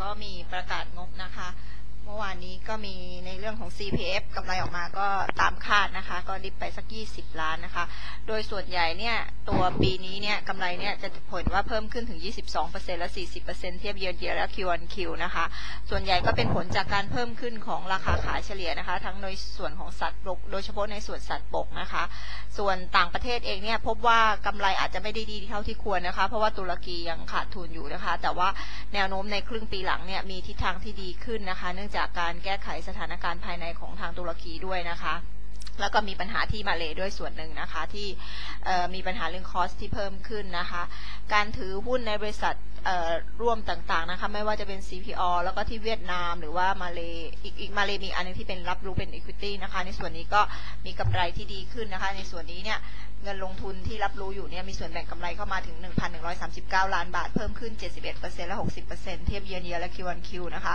ก็มีประกาศงบนะคะ เมื่อวานนี้ก็มีในเรื่องของ CPF กำไรออกมาก็ตามคาดนะคะ ก็ดิบไปสัก 20 ล้านนะคะ โดยส่วนใหญ่เนี่ยตัวปีนี้เนี่ยกำไรเนี่ยจะผลว่าเพิ่มขึ้นถึง 22%และ 40%เทียบเยียร์เยียและ Q on Q นะคะ ส่วนใหญ่ก็เป็นผลจากการเพิ่มขึ้นของราคาขายเฉลี่ยนะคะ ทั้งในส่วนของสัตว์บก โดยเฉพาะในส่วนสัตว์บกนะคะ ส่วนต่างประเทศเองเนี่ยพบว่ากำไรอาจจะไม่ได้ดีเท่าที่ควรนะคะ เพราะว่าตุรกียังขาดทุนอยู่นะคะ แต่ว่าแนวโน้มในครึ่งปีหลังเนี่ยมีทิศทางที่ดีขึ้นนะคะ เนื่องจากการแก้ไขสถานการณ์ภายในของทางตุรกีด้วยนะคะ แล้วก็มีปัญหาที่มาเลด้วยส่วนหนึ่งนะคะ ที่มีปัญหาเรื่องคอสที่เพิ่มขึ้นนะคะ การถือหุ้นในบริษัทร่วมต่างๆนะคะไม่ว่าจะเป็น CPO แล้วก็ที่เวียดนามหรือว่ามาเลอีกอีกมาเลมีอันหนึงที่เป็นรับรู้เป็น Equity นะคะ ในส่วนนี้ก็มีกำไรที่ดีขึ้นนะคะ ในส่วนนี้เนี่ยเงินลงทุนที่รับรู้อยู่เนี่ยมีส่วนแบ่งกำไรเข้ามาถึง 1,139 ล้านบาท เพิ่มขึ้น 71%และ 60%เทียบเยียร์เยียและ Q on Q นะคะ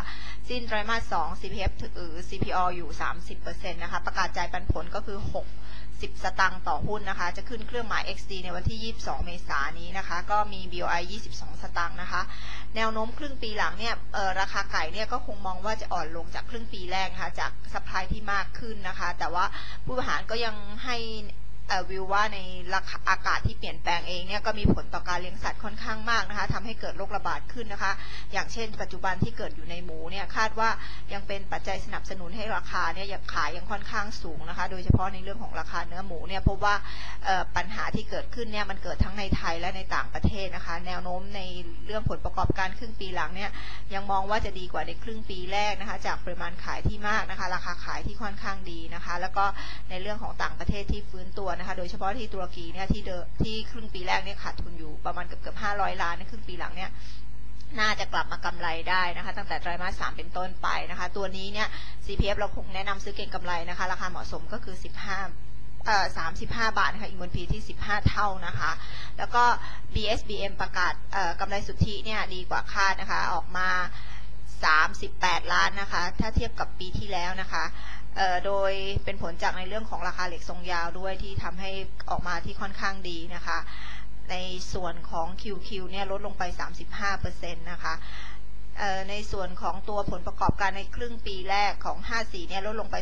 สิ้นไตรมาส 2 CPF หรือ CPO อยู่ 30%นะคะประกาศจ่ายปันผลก็คือ60สตางค์ต่อหุ้นนะคะ จะขึ้นเครื่องหมาย XD ในวันที่ 22 เมษายนนี้นะคะ ก็มี BOI 22 สตางค์นะคะ แนวโน้มครึ่งปีหลังเนี่ยราคาไก่เนี่ยก็คงมองว่าจะอ่อนลงจากครึ่งปีแรกนะคะจากสปายที่มากขึ้นนะคะ แต่ว่าผู้บริหารก็ยังให้ วิวว่าในราคาอากาศที่เปลี่ยนแปลงเองเนี่ยก็มีผลต่อการเลี้ยงสัตว์ค่อนข้างมากนะคะทำให้เกิดโรคระบาดขึ้นนะคะ อย่างเช่น ปัจจุบันที่เกิดอยู่ในหมูเนี่ยคาดว่ายังเป็นปัจจัยสนับสนุนให้ราคาเนี่ยยังขายยังค่อนข้างสูงนะคะ โดยเฉพาะในเรื่องของราคาเนื้อหมูเนี่ยพบว่าปัญหาที่เกิดขึ้นเนี่ยมันเกิดทั้งในไทยและในต่างประเทศนะคะ แนวโน้มในเรื่องผลประกอบการครึ่งปีหลังเนี่ยยังมองว่าจะดีกว่าในครึ่งปีแรกนะคะ จากปริมาณขายที่มากนะคะ ราคาขายที่ค่อนข้างดีนะคะ แล้วก็ในเรื่องของต่างประเทศที่ฟื้นตัวนะคะ โดยเฉพาะที่ตุรกีเนี่ยที่เดที่ครึ่งปีแรกเนี่ยขาดทุนอยู่ประมาณเกือบเกือบห้าร้อยล้านในครึ่งปีหลังเนี่ยน่าจะกลับมากำไรได้นะคะ ตั้งแต่ไตรมาสสามเป็นต้นไปนะคะ ตัวนี้เนี่ย CPF เราคงแนะนำซื้อเก็งกำไรนะคะ ราคาเหมาะสมก็คือ 15เอ่อ35 บาทนะคะอีกมนพีที่ 15 เท่านะคะ แล้วก็ BSBM ประกาศเอ่อกำไรสุทธิเนี่ยดีกว่าคาดนะคะ ออกมา 38 ล้านนะคะ ถ้าเทียบกับปีที่แล้วนะคะ โดยเป็นผลจากในเรื่องของราคาเหล็กทรงยาวด้วยที่ทำให้ออกมาที่ค่อนข้างดีนะคะ ในส่วนของ QQ เนี่ยลดลงไป 35%นะคะเอ่อ ในส่วนของตัวผลประกอบการในครึ่งปีแรกของ 54 เนี่ยลดลงไป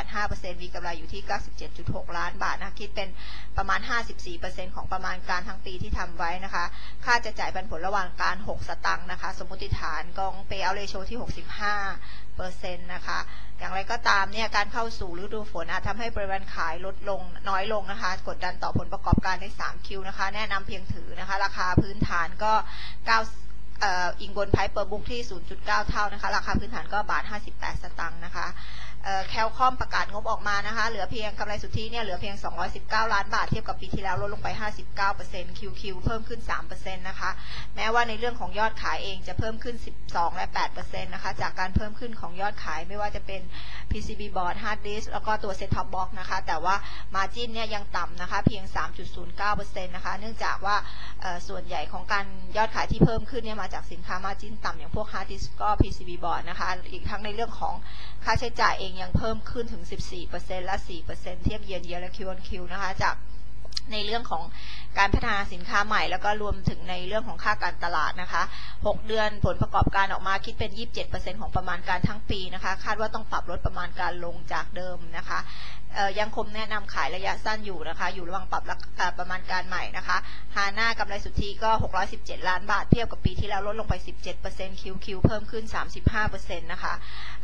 2.85%มีกำไรอยู่ที่ 97.6 ล้านบาทนะคะคิดเป็นประมาณ 54%ของประมาณการทั้งปีที่ทำไว้นะคะ ค่าจะจ่ายปันผลระหว่างการ 6 สตังค์นะคะ สมมติฐานกอง payout ratio ที่ 65เปอร์เซ็นต์นะคะ อย่างไรก็ตามเนี่ยการเข้าสู่ฤดูฝนอาจทำให้ปริมาณขายลดลงน้อยลงนะคะ กดดันต่อผลประกอบการใน 3 คิวนะคะ แนะนำเพียงถือนะคะ ราคาพื้นฐานก็ 9 อิงบนไพเปอร์บุ๊กที่ 0.9 เท่านะคะ ราคาพื้นฐานก็บาท 58 สตังค์นะคะแคลคอมประกาศงบออกมานะคะ เหลือเพียงกำไรสุทธิเนี่ยเหลือเพียง 219 ล้านบาท เทียบกับปีที่แล้วลดลงไป 59% QQ เพิ่มขึ้น 3%นะคะ แม้ว่าในเรื่องของยอดขายเองจะเพิ่มขึ้น 12 และ 8%นะคะ จากการเพิ่มขึ้นของยอดขายไม่ว่าจะเป็น PCB board hard disk แล้วก็ตัว set top box นะคะ แต่ว่า margin เนี่ยยังต่ำนะคะ เพียง 3.09%นะคะ เนื่องจากว่าส่วนใหญ่ของการยอดขายที่เพิ่มขึ้นเนี่ยมาจากสินค้า margin ต่ำอย่างพวก hard disk ก็ PCB board นะคะ อีกทั้งในเรื่องของค่าใช้จ่ายเองยังเพิ่มขึ้นถึง 14%และ 4%เทียบเยียร์เยียและ Q on Q นะคะจากในเรื่องของ การพัฒนาสินค้าใหม่ แล้วก็รวมถึงในเรื่องของค่าการตลาดนะคะ 6 เดือนผลประกอบการออกมาคิดเป็น 27%ของประมาณการทั้งปีนะคะ คาดว่าต้องปรับลดประมาณการลงจากเดิมนะคะยังคงแนะนำขายระยะสั้นอยู่นะคะ อยู่ระหว่างปรับประมาณการใหม่นะคะฮาน่ากำไรสุทธิก็ 617 ล้านบาทเทียบกับปีที่แล้วลดลงไป 17% QQ เพิ่มขึ้น 35%นะคะ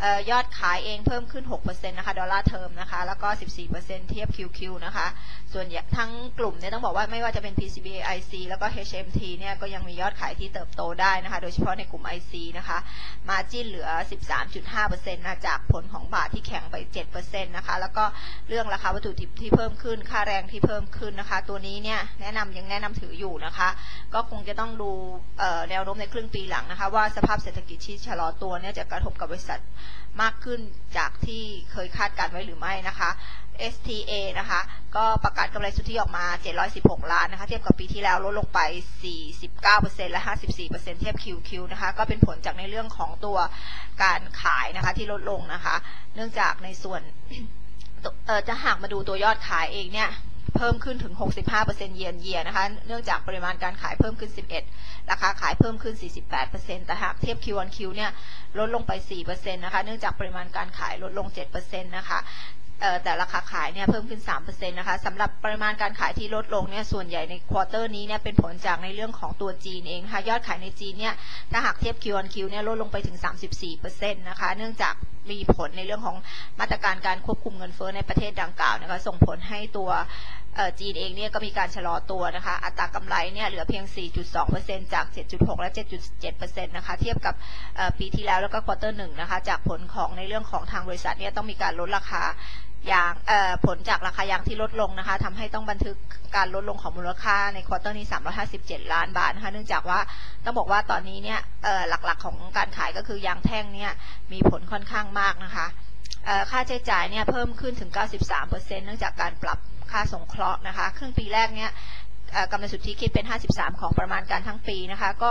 เอ่อยอดขายเองเพิ่มขึ้น 6%นะคะ ดอลลาร์เทอมนะคะ แล้วก็ 14%เทียบ QQ นะคะ ส่วนใหญ่ทั้งกลุ่มเนี่ยต้องบอกว่าไม่ว่าจะะเป็น PCB IC แล้วก็ HMT เนี่ยก็ยังมียอดขายที่เติบโตได้นะคะ โดยเฉพาะในกลุ่ม IC นะคะ มาจิ้นเหลือ 13.5%นะจากผลของบาทที่แข็งไป 7%นะคะ แล้วก็เรื่องราคาวัตถุดิบที่เพิ่มขึ้น ค่าแรงที่เพิ่มขึ้นนะคะ ตัวนี้เนี่ยแนะนำยังแนะนำถืออยู่นะคะ ก็คงจะต้องดูแนวโน้มในครึ่งปีหลังนะคะ ว่าสภาพเศรษฐกิจที่ชะลอตัวเนี่ยจะกระทบกับบริษัทมากขึ้นจากที่เคยคาดการไว้หรือไม่นะคะ STA นะคะ ก็ประกาศกำไรสุทธิออกมา 716 ล้านนะคะ เทียบกับปีที่แล้วลดลงไป 49%และ 54%เทียบ QQ นะคะ ก็เป็นผลจากในเรื่องของตัวการขายนะคะที่ลดลงนะคะ เนื่องจากในส่วนจะหากมาดูตัวยอดขายเองเนี่ยเพิ่มขึ้นถึง 65%เยียนเยียนะคะ เนื่องจากปริมาณการขายเพิ่มขึ้น 11 ราคาขายเพิ่มขึ้น 48%แต่หากเทียบ Q1Q เนี่ยลดลงไป 4%นะคะ เนื่องจากปริมาณการขายลดลง 7%นะคะเอ่อ แต่ราคาขายเนี่ยเพิ่มขึ้น 3%นะคะสำหรับปริมาณการขายที่ลดลงเนี่ยส่วนใหญ่ในควอเตอร์นี้เนี่ยเป็นผลจากในเรื่องของตัวจีนเองนะคะยอดขายในจีนเนี่ยถ้าหากเทียบ Q1Q เนี่ยลดลงไปถึง 34%นะคะเนื่องจากมีผลในเรื่องของมาตรการการควบคุมเงินเฟ้อในประเทศดังกล่าวนะคะส่งผลให้ตัวจีนเองเนี่ยก็มีการชะลอตัวนะคะ อัตรากำไรเนี่ยเหลือเพียง 4.2%จาก 7.6 และ 7.7%นะคะ เทียบกับปีที่แล้วแล้วก็ควอเตอร์หนึ่งนะคะ จากผลของในเรื่องของทางบริษัทเนี่ยต้องมีการลดราคา ยางผลจากราคายางที่ลดลงนะคะทำให้ต้องบันทึกการลดลงของมูลค่าในควอเตอร์นี้ 357 ล้านบาทนะคะ เนื่องจากว่าต้องบอกว่าตอนนี้เนี่ยหลักๆของการขายก็คือยางแท่งเนี่ยมีผลค่อนข้างมากนะคะค่าใช้จ่ายเนี่ยเพิ่มขึ้นถึง 93%เนื่องจากการปรับค่าสงเคราะห์นะคะ ครึ่งปีแรกเนี่ยกำไรสุทธิคิดเป็น 53 ของประมาณการทั้งปีนะคะ ก็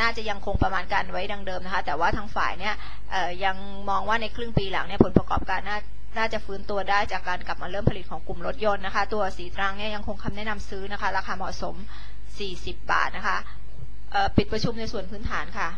น่าจะยังคงประมาณการไว้ดังเดิมนะคะ แต่ว่าทางฝ่ายเนี่ยยังมองว่าในครึ่งปีหลังเนี่ยผลประกอบการน่า น่าจะฟื้นตัวได้จากการกลับมาเริ่มผลิตของกลุ่มรถยนต์นะคะ ตัวสีตรังเนี่ยยังคงคำแนะนำซื้อนะคะ ราคาเหมาะสม 40 บาทนะคะปิดประชุมในส่วนพื้นฐานค่ะ